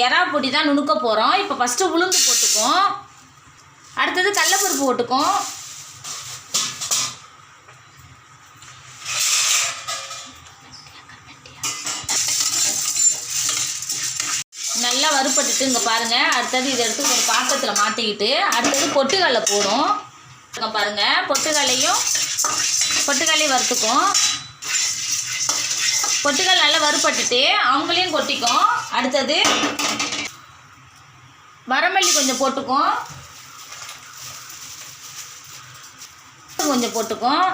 எறா பொடி தான் நுணுக்க போகிறோம் இப்போ ஃபஸ்ட்டு உளுந்து போட்டுக்கும் அடுத்தது கடலப்பருப்பு போட்டுக்கும் நல்லா வறுப்பட்டுட்டு இங்கே பாருங்கள் அடுத்தது இதை எடுத்து ஒரு பாத்திரத்தில் மாற்றிக்கிட்டு அடுத்தது பொட்டுக்கடலை போடும் இங்கே பாருங்கள் பொட்டுக்கடலையும் பொட்டுக்கடலையும் வறுத்துக்கும் பொட்டுக்கடலை நல்லா வறுப்பட்டுட்டு அவங்களையும் கொட்டிக்கும் அடுத்தது வரமல்லி கொஞ்சம் போட்டுக்கும் கொஞ்சம் போட்டுக்கும்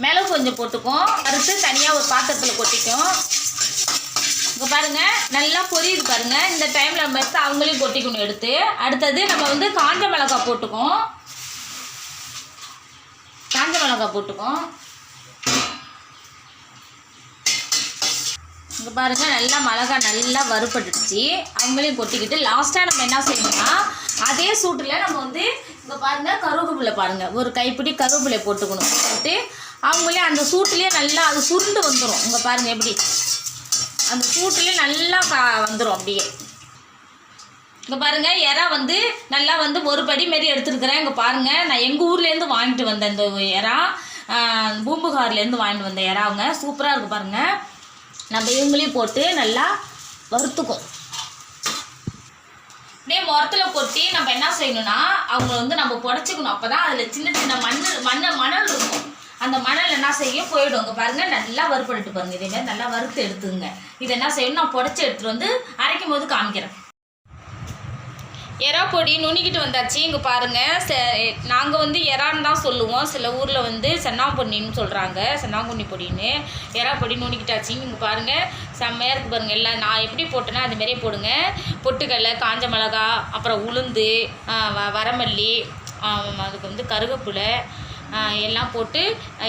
மிளகு கொஞ்சம் போட்டுக்கும் அறுத்து தனியாக ஒரு பாத்திரத்தில் கொட்டிக்கும் இங்கே பாருங்கள் நல்லா பொரியுது பாருங்கள் இந்த டைமில் நம்ம எடுத்து அவங்களையும் கொட்டிக்கணும் எடுத்து. அடுத்தது நம்ம வந்து காஞ்ச மிளகாய் போட்டுக்கும் காஞ்ச மிளகாய் போட்டுக்கும் பாருங்கள் நல்லா மிளகா நல்லா வறுபட்டுடுச்சு. அவங்களையும் கொட்டிக்கிட்டு லாஸ்ட்டாக நம்ம என்ன செய்யணும்னா அதே சூட்டில் நம்ம வந்து இங்கே பாருங்கள் கருவேப்பிலை பாருங்கள் ஒரு கைப்பிடி கருவேப்பிலை போட்டுக்கணும். போட்டு அவங்களே அந்த சூட்டுலேயே நல்லா அது சுருண்டு வந்துடும் இங்கே பாருங்கள் எப்படி. அந்த சூட்டுலேயே நல்லா கா வந்துடும் அப்படியே. இங்கே பாருங்கள் எறா வந்து நல்லா வந்து ஒரு படி மாரி எடுத்துருக்குறேன். இங்கே பாருங்கள் நான் எங்கள் ஊர்லேருந்து வாங்கிட்டு வந்தேன் இந்த எறா பூம்புகார்லேருந்து வாங்கிட்டு வந்த எறாவுங்க சூப்பராக இருக்குது பாருங்கள் நம்ம இவங்களையும் போட்டு நல்லா வறுத்துக்கும். அப்படியே முரத்தில் கொட்டி நம்ம என்ன செய்யணும்னா அவங்கள வந்து நம்ம புடச்சிக்கணும். அப்போ தான் அதில் சின்ன சின்ன மண் மண்ணை மணல் இருக்கும். அந்த மணல் என்ன செய்யும்? போயிடும் இங்கே பாருங்கள் நல்லா வறுப்படுட்டு பாருங்கள் இதேமாதிரி நல்லா வறுத்து எடுத்துங்க இதை என்ன செய்யணும்? நான் புடச்சி எடுத்துகிட்டு வந்து அரைக்கும் போது காமிக்கிறேன். எறா பொடி நுணுக்கிட்டு வந்தாச்சு இங்கே பாருங்கள் நாங்கள் வந்து எறான்னு தான் சொல்லுவோம். சில ஊரில் வந்து சென்னாம்பொன்னின்னு சொல்கிறாங்க சென்னாங்குண்ணி பொடின்னு. எறா பொடி நுணுக்கிட்டாச்சு இங்கே பாருங்கள் செம்மையாக இருக்குது பாருங்கள் எல்லாம். நான் எப்படி போட்டேன்னா அதுமாரியே போடுங்க. பொட்டுக்கடலை காஞ்ச மிளகா அப்புறம் உளுந்து வ- வரமல்லி அதுக்கு வந்து கருவேப்பிலை எல்லாம் போட்டு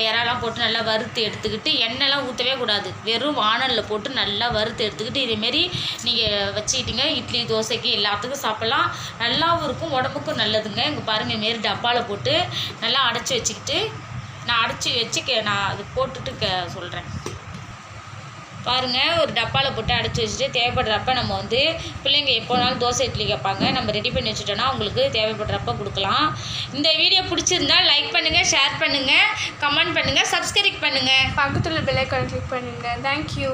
இறாலாம் போட்டு நல்லா வறுத்து எடுத்துக்கிட்டு எண்ணெய்லாம் ஊற்றவே கூடாது. வெறும் வானலில் போட்டு நல்லா வறுத்து எடுத்துக்கிட்டு இதேமாரி நீங்கள் வச்சுக்கிட்டீங்க. இட்லி தோசைக்கு எல்லாத்துக்கும் சாப்பிட்லாம். நல்லாவும் இருக்கும் உடம்புக்கும் நல்லதுங்க. இங்கே பாருங்கள் மாரி டப்பாவில் போட்டு நல்லா அடைச்சி வச்சுக்கிட்டு நான் அடைச்சி வச்சு கே நான் அது போட்டுட்டு க சொல்கிறேன் பாருங்கள் ஒரு டப்பாவில் போட்டு அடைச்சி வச்சுட்டு தேவைப்படுறப்ப நம்ம வந்து பிள்ளைங்க எப்போனாலும் தோசை இட்லி கேட்பாங்க. நம்ம ரெடி பண்ணி வச்சுட்டோன்னா அவங்களுக்கு தேவைப்படுறப்ப கொடுக்கலாம். இந்த வீடியோ பிடிச்சிருந்தா லைக் பண்ணுங்கள் ஷேர் பண்ணுங்கள் கமெண்ட் பண்ணுங்கள் சப்ஸ்கிரைப் பண்ணுங்கள் பக்கத்தில் பெல் கிளிக் பண்ணுங்கள் தேங்க்யூ